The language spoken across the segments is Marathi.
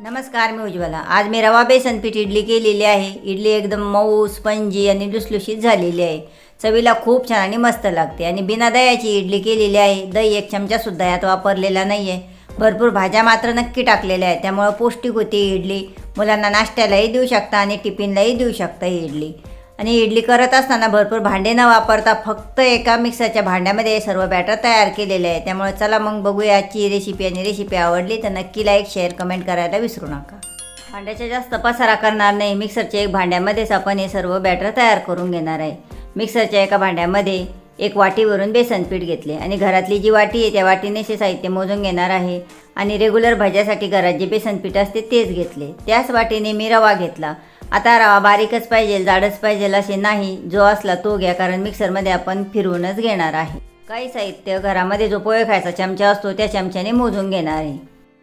नमस्कार मी उज्ज्वला. आज मी रवा बेसन पीठ इडली केलेली आहे. इडली एकदम मऊ स्पंजी आणि लुसलुशीत झालेली आहे. चवीला खूप छान आणि मस्त लागते. आणि बिना दह्याची इडली केलेली आहे. दही एक चमचासुद्धा यात वापरलेला नाही आहे भरपूर भाज्या मात्र नक्की टाकलेल्या आहेत. त्यामुळं पौष्टिक होती इडली. मुलांना नाश्त्यालाही देऊ शकता आणि टिफिनलाही देऊ शकता ही इडली. आणि इडली करत असताना भरपूर भांडे न वापरता फक्त एका मिक्सरच्या भांड्यामध्ये हे सर्व बॅटर तयार केलेले आहे. त्यामुळे चला मग बघूया आजची रेसिपी आणि रेसिपी आवडली तर नक्की लाईक शेअर कमेंट करायला विसरू नका. भांड्याचा जास्त पसारा करणार नाही. मिक्सरच्या एक भांड्यामध्येच आपण हे सर्व बॅटर तयार करून घेणार आहे. मिक्सरच्या एका भांड्यामध्ये एक वाटीवरून बेसन पीठ घेतले आणि घरातली जी वाटी आहे त्या वाटीने हे साहित्य मोजून घेणार आहे. आणि रेग्युलर भाज्यासाठी घरात जे बेसन पीठ असते तेच घेतले. त्याच वाटीने मी रवा घेतला. आता रवा बारीकच पाहिजे जाडच पाहिजे असे नाही. जो असला तो घ्या कारण मिक्सरमध्ये आपण फिरवूनच घेणार आहे. काही साहित्य घरामध्ये जो पोहे खायचा चमचा असतो त्या चमच्याने मोजून घेणार आहे.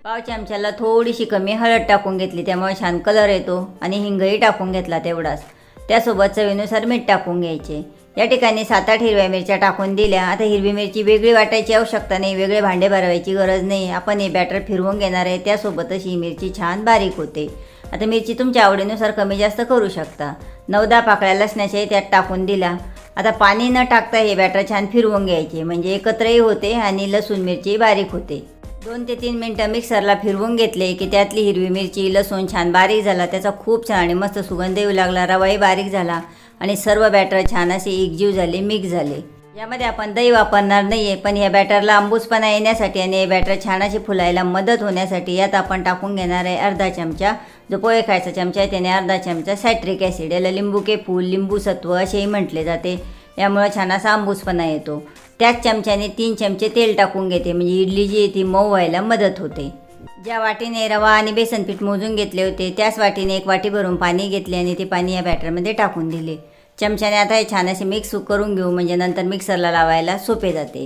पाव चमच्याला थोडीशी कमी हळद टाकून घेतली त्यामुळे छान कलर येतो. आणि हिंगही टाकून घेतला तेवढाच. त्यासोबत चवीनुसार मीठ टाकून घ्यायचे. या ठिकाणी सात आठ हिरव्या मिरच्या टाकून दिल्या. आता हिरवी मिरची वेगळी वाटायची आवश्यकता नाही वेगळे भांडे भरवायची गरज नाही. आपण हे बॅटर फिरवून घेणार आहे त्यासोबतच ही मिरची छान बारीक होते. आता मिरची तुमच्या आवडीनुसार कमी जास्त करू शकता. नऊ दहा पाकळ्या लसण्याच्याही त्यात टाकून दिला आता पाणी न टाकता हे बॅटर छान फिरवून घ्यायचे. म्हणजे एकत्रही होते आणि लसूण मिरची बारीक होते. दोन ते तीन मिनटं मिक्सरला फिरवून घेतले की त्यातली हिरवी मिरची लसूण छान बारीक झाला. त्याचा खूप छान आणि मस्त सुगंध येऊ लागला. रवाही बारीक झाला. आणि सर्व बॅटर छान असे एकजीव झाले मिक्स झाले. यामध्ये आपण दही वापरणार नाही आहे पण या बॅटरला आंबूसपणा येण्यासाठी आणि हे बॅटर छान असे फुलायला मदत होण्यासाठी यात आपण टाकून घेणार आहे अर्धा चमचा. जो पोहे खायचा चमचा आहे त्याने अर्धा चमचा सॅट्रिक ॲसिड याला लिंबू के फूल लिंबू सत्व असेही म्हटले जाते. यामुळे छान असा आंबूसपणा येतो. त्याच चमच्याने तीन चमचे तेल टाकून घेते म्हणजे इडली जी आहे ती मऊ व्हायला मदत होते. ज्या वाटीने रवा आणि बेसन पीठ मोजून घेतले होते त्याच वाटीने एक वाटी भरून पाणी घेतले आणि ते पाणी या बॅटरमध्ये टाकून दिले. चमच्याने आता हे छान असे मिक्स करून घेऊ म्हणजे नंतर मिक्सरला लावायला सोपे जाते.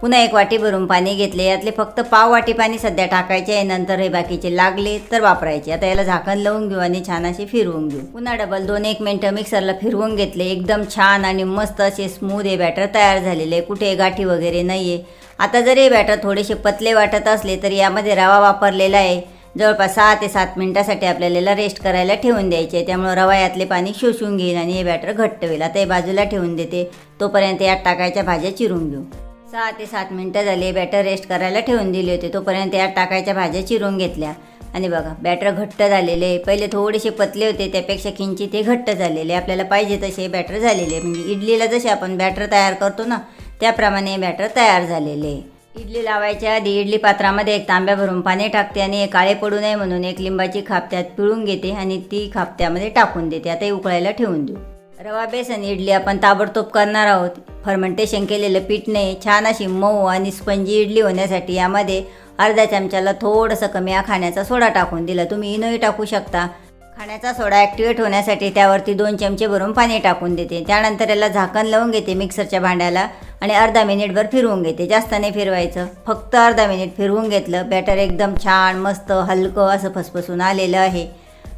पुन्हा एक वाटी भरून पाणी घेतले यातले फक्त पाव वाटी पाणी सध्या टाकायचे आहे नंतर हे बाकीचे लागले तर वापरायचे. आता याला झाकण लावून घेऊ आणि छान असे फिरवून घेऊ. पुन्हा डबल दोन एक मिनटं मिक्सरला फिरवून घेतले. एकदम छान आणि मस्त असे स्मूथ हे बॅटर तयार झालेले. कुठे गाठी वगैरे नाही आहे आता जरी हे बॅटर थोडेसे पतले वाटत असले तरी यामध्ये रवा वापरलेला आहे. जवळपास सहा ते सात मिनटासाठी आपल्याला याला रेस्ट करायला ठेवून द्यायचे. त्यामुळं रवा यातले पाणी शोषून घेईल आणि हे बॅटर घट्ट होईल. आता हे बाजूला ठेवून देते. तोपर्यंत यात टाकायच्या भाज्या चिरून घेऊ. सहा ते सात मिनटं झाले. बॅटर रेस्ट करायला ठेवून दिले होते. तोपर्यंत यात टाकायच्या भाज्या चिरून घेतल्या. आणि बघा बॅटर घट्ट झालेले पहिले थोडेसे पतले होते. त्यापेक्षा किंचित ते घट्ट झालेले आपल्याला पाहिजे तसे बॅटर झालेले म्हणजे इडलीला जसे आपण बॅटर तयार करतो ना त्याप्रमाणे हे बॅटर तयार झालेले इडली लावायच्या आधी इडली पात्रामध्ये एक तांब्या भरून पाणी टाकते आणि काळे पडू नये म्हणून एक लिंबाची खाप त्यात पिळून घेते आणि ती खाप त्यामध्ये टाकून देते. आता उकळायला ठेवून देऊ. रवा बेसन इडली आपण ताबडतोब करणार आहोत. फर्मेंटेशन केलेलं पीठ नाही छान अशी मऊ आणि स्पंजी इडली होण्यासाठी यामध्ये अर्ध्या चमच्याला थोडंसं कमी हा खाण्याचा सोडा टाकून दिला. तुम्ही इनोही टाकू शकता. खाण्याचा सोडा ॲक्टिवेट होण्यासाठी त्यावरती दोन चमचे भरून पाणी टाकून देते. त्यानंतर याला झाकण लावून घेते मिक्सरच्या भांड्याला. आणि अर्धा मिनिटभर फिरवून घेते. जास्त नाही फिरवायचं. फक्त अर्धा मिनिट फिरवून घेतलं. बॅटर एकदम छान मस्त हलकं असं फसफसून आलेलं आहे.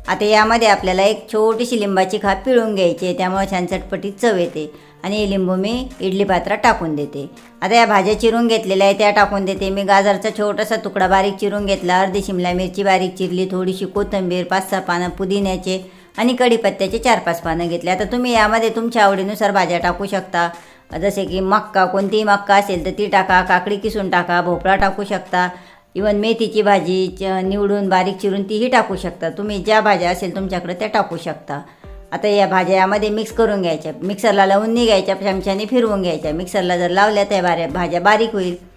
आता यामध्ये आपल्याला एक छोटीशी लिंबाची खाप पिळून घ्यायची आहे. त्यामुळे छान चटपटीत चव येते. आणि हे लिंबू मी इडली पात्रात टाकून देते. आता या भाज्या चिरून घेतलेल्या आहे त्या टाकून देते. मी गाजरचा छोटासा तुकडा बारीक चिरून घेतला. अर्धी शिमला मिरची बारीक चिरली. थोडीशी कोथिंबीर पाच सहा पानं पुदिन्याचे आणि कढीपत्त्याचे चार पाच पानं घेतले. आता तुम्ही यामध्ये तुमच्या आवडीनुसार भाज्या टाकू शकता. जसे की मक्का कोणतीही मक्का असेल तर ती टाका काकडी किसून टाका भोपळा टाकू शकता. इवन मेथीची भाजी च निवडून बारीक चिरून तीही टाकू शकता. तुम्ही ज्या भाज्या असेल तुमच्याकडे त्या टाकू शकता. आता या भाज्या यामध्ये मिक्स करून घ्यायच्या. मिक्सरला लावून निघायच्या घ्यायच्या चमच्याने फिरवून घ्यायच्या. मिक्सरला जर लावल्या त्या बाऱ्या भाज्या बारीक होईल.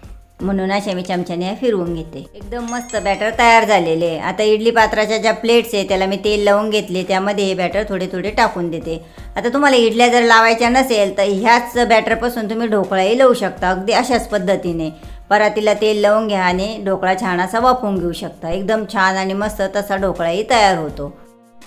म्हणून अशा मी चमच्याने फिरवून घेते. एकदम मस्त बॅटर तयार झालेले आहे. आता इडली पात्राच्या ज्या प्लेट्स आहे त्याला मी तेल लावून घेतले. त्यामध्ये हे बॅटर थोडे थोडे टाकून देते. आता तुम्हाला इडल्या जर लावायच्या नसेल तर ह्याच बॅटरपासून तुम्ही ढोकळाही लावू शकता. अगदी अशाच पद्धतीने. परातीला तेल लावून घ्या आणि ढोकळा छान असा वाफवून घेऊ शकता. एकदम छान आणि मस्त तसा ढोकळाही तयार होतो.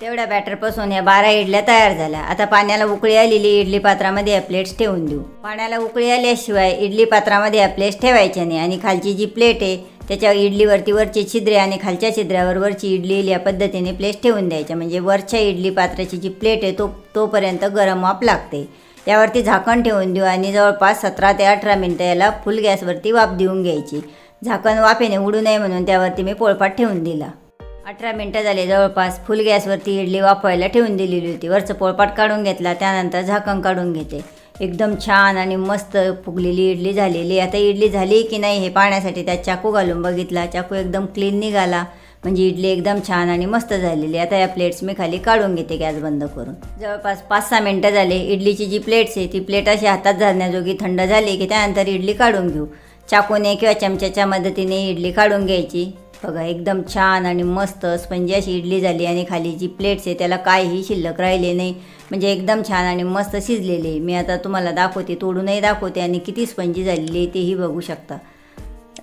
तेवढ्या बॅटरपासून या बारा इडल्या तयार झाल्या. आता पाण्याला उकळी आलेली इडली पात्रामध्ये या प्लेट्स ठेवून देऊ. पाण्याला उकळी आल्याशिवाय इडली पात्रामध्ये या प्लेट्स ठेवायच्या नाही आणि खालची जी प्लेट आहे त्याच्या इडलीवरती वरचे छिद्रे आणि खालच्या छिद्रावर वरची इडली या पद्धतीने प्लेट्स ठेवून द्यायच्या. म्हणजे वरच्या इडली पात्राची जी प्लेट आहे तो तोपर्यंत गरम वाफ लागते. त्यावरती झाकण ठेवून देऊ आणि जवळपास सतरा ते अठरा मिनटं याला फुल गॅसवरती वाफ देऊन घ्यायची. झाकण वाफेने उडू नये म्हणून त्यावरती मी पोळपाट ठेवून दिला. अठरा मिनटं झाले जवळपास फुल गॅसवरती इडली वाफवायला ठेवून दिलेली होती. वरचं पोळपाट काढून घेतला त्यानंतर झाकण काढून घेते एकदम छान आणि मस्त फुगलेली इडली झालेली. आता इडली झाली की नाही हे पाहण्यासाठी त्यात चाकू घालून बघितला. चाकू एकदम क्लीन निघाला. म्हणजे इडली एकदम छान आणि मस्त झालेली. आता या प्लेट्स मी खाली काढून घेते गॅस बंद करून. जवळपास पाच सहा मिनटं झाले. इडलीची जी प्लेट्स आहे ती प्लेट अशी हातात झाडण्याजोगी थंड झाली की त्यानंतर इडली काढून घेऊ. चाकूने किंवा चमच्याच्या मदतीने इडली काढून घ्यायची. बघा एकदम छान आणि मस्त स्पंजी अशी इडली झाली आणि खाली जी प्लेट्स आहे त्याला काहीही शिल्लक राहिले नाही. म्हणजे एकदम छान आणि मस्त शिजलेले. मी आता तुम्हाला दाखवते तोडूनही दाखवते आणि किती स्पंजी झालेली आहे तेही बघू शकता.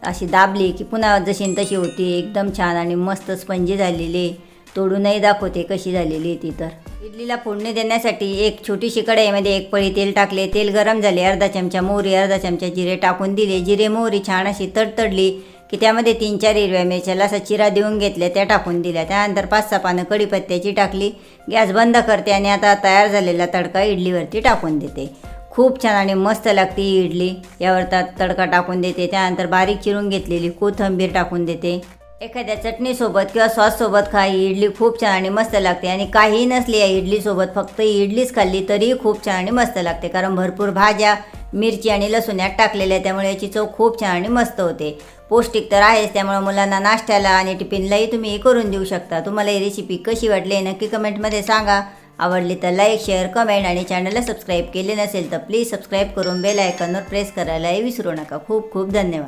अशी दाबली की पुन्हा जशी न तशी होती. एकदम छान आणि मस्त स्पंजी झालेली तोडूनही दाखवते कशी झालेली आहे ती तर. इडलीला फोडणी देण्यासाठी एक छोटीशी कढईमध्ये एक पळी तेल टाकले. तेल गरम झाले. अर्धा चमचा मोहरी अर्धा चमचा जिरे टाकून दिले. जिरे मोहरी छान अशी तडतडली. की त्यामध्ये तीन चार हिरव्या मिरच्याला असा चिरा देऊन घेतल्या त्या टाकून दिल्या. त्यानंतर पाच सहा पानं कढीपत्त्याची टाकली. गॅस बंद करते आणि आता तयार झालेला तडका इडलीवरती टाकून देते. खूप छान आणि मस्त लागते ही इडली. यावर तडका टाकून देते. त्यानंतर बारीक चिरून घेतलेली कोथिंबीर टाकून देते. एखाद्या चटणीसोबत किंवा सॉससोबत खा ही इडली खूप छान आणि मस्त लागते. आणि काहीही नसली या इडलीसोबत फक्त इडलीच खाल्ली तरीही खूप छान आणि मस्त लागते. कारण भरपूर भाज्या मिरची आणि लसूण यात टाकलेल्या आहे त्यामुळे याची चव खूप छान आणि मस्त होते. पौष्टिक तर आहेच. त्यामुळे मुलांना नाश्त्याला आणि टिफिनलाही तुम्ही हे करून देऊ शकता. तुम्हाला ही रेसिपी कशी वाटली आहे नक्की कमेंटमध्ये सांगा. आवडली तर लाईक शेअर कमेंट आणि चॅनलला सबस्क्राईब केले नसेल तर प्लीज सबस्क्राईब करून बेल आयकॉनवर प्रेस करायलाही विसरू नका. खूप खूप धन्यवाद.